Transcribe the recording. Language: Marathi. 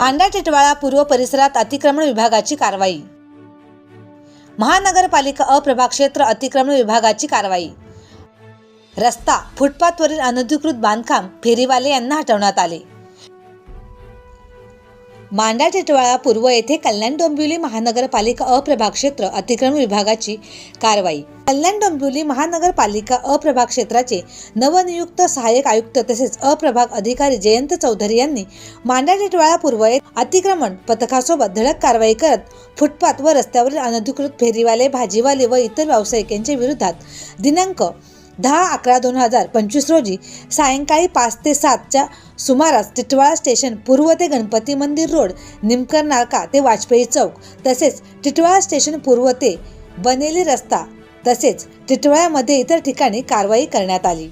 पांडा टिटवाळा पूर्व परिसरात अतिक्रमण विभागाची कारवाई. महानगरपालिका अप्रभाग क्षेत्र अतिक्रमण विभागाची कारवाई. रस्ता फुटपाथवरील अनधिकृत बांधकाम फेरीवाले यांना हटवण्यात आले. मांडा टिटवाळा पूर्व येथे कल्याण डोंबिवली महानगरपालिका अप्रभाग क्षेत्र अतिक्रमण विभागाची कारवाई. कल्याण डोंबिवली महानगरपालिका अप्रभाग क्षेत्राचे नवनियुक्त सहाय्यक आयुक्त तसेच अप्रभाग अधिकारी जयंत चौधरी यांनी मांडा टिटवाळा पूर्व येथे अतिक्रमण पथकासोबत धडक कारवाई करत फुटपाथ व रस्त्यावरील अनधिकृत फेरीवाले भाजीवाले व इतर व्यावसायिकांच्या विरोधात दिनांक दहा अकरा दोन हजार पंचवीस रोजी सायंकाळी पाच ते सातच्या सुमारास टिटवाळा स्टेशन पूर्व ते गणपती मंदिर रोड निमकर नाका ते वाजपेयी चौक तसेच टिटवाळा स्टेशन पूर्व ते बनेली रस्ता तसेच टिटवाळ्यामध्ये इतर ठिकाणी कारवाई करण्यात आली.